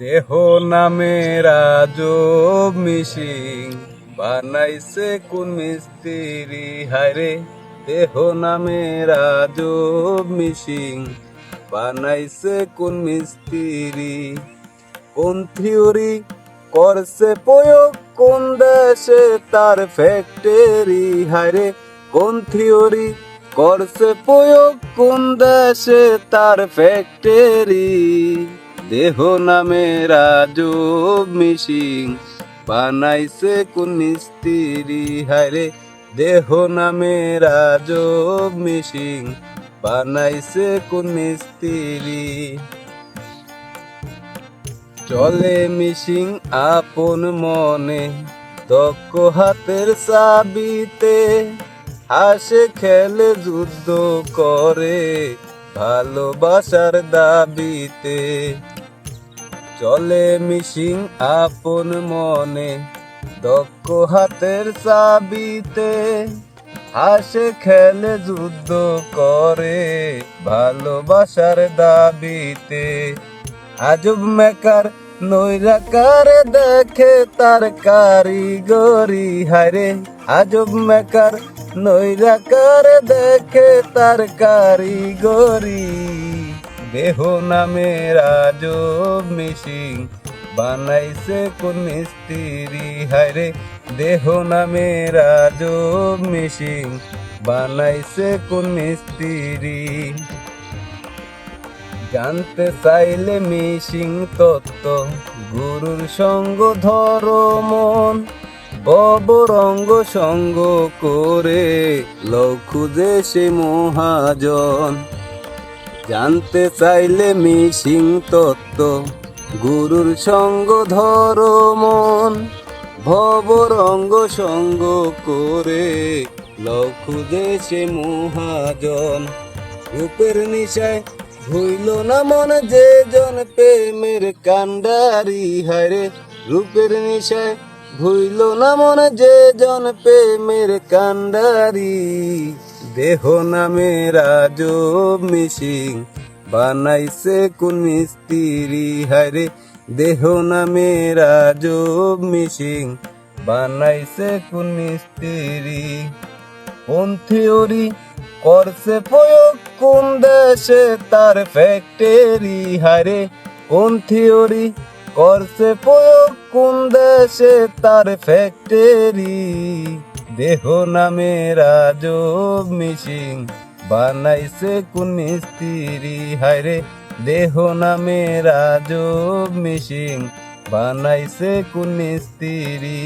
দেহ নামে রাজব মিশিং, বানাইছে কোন মিস্ত্রি, হায়রে। দেহ নামে রাজব মিশিং, বানাইছে কোন মিস্ত্রি। কোন থিওরি করছে প্রয়োগ, কোন দেশে তার ফ্যাক্টরি, হায়রে। কোন থিওরি করছে প্রয়োগ, কোন দেশে তার ফ্যাক্টরি। দেহ নামে রাজব মিশিং, বানাইছে কোন মিস্ত্রি হায়রে দেহ নামে রাজব মিশিং, বানাইছে কোন মিস্ত্রি চলে মিশিং আপন মনে, দক্ষ হাতের চাবিতে হাসে খেলে যুদ্ধ করে, ভালোবাসার দাবিতে চলে মিশিং আপন মনে, দক্ষ হাতের চাবিতে হাসে খেলে যুদ্ধ করে ভালোবাসার দাবিতে। আজব মেকার নৈরাকার দেখে তার কারিগরি হারে আজব মেকার নৈরাকার দেখে তার কারিগরি। দেহ নামে রাজব মিশিং। বানাইছে কোন মিস্ত্রি, হায়রে, দেহ নামে রাজব মিশিং। বানাইছে কোন মিস্ত্রি। জানতে চাইলে মিশিং তত্ত্ব, গুরুর সঙ্গ ধরো মন। ববরঙ্গ সঙ্গ করে লক্ষুজে সে মহাজন। জানতে চাইলে মিশিং তত্ত্ব, গুরুর সঙ্গ ধরো মন ভবরঙ্গ সঙ্গ করে লক্ষুজে সে মহাজন। রূপের নিশায় ভুইল না মন যে জন প্রেমের কান্ডারি হারে রূপের নিশায় ভুইল না মন যে জন প্রেমের কান্ডারি দেহ নামে রাজব মিশিং, বানাইছে কোন মিস্ত্রি হারে দেহ নামে রাজব মিশিং, বানাইছে কোন মিস্ত্রি কোন থিওরি করছে প্রয়োগ কোন দেশে তার ফ্যাক্টরি হারে কোন থিওরি করছে প্রয়োগ কোন দেশে তার ফ্যাক্টরি। দেহ নামে রাজব মিশিং। বানাইছে কোন মিস্ত্রি? হায়রে, দেহ নামে রাজব মিশিং। বানাইছে কোন মিস্ত্রি?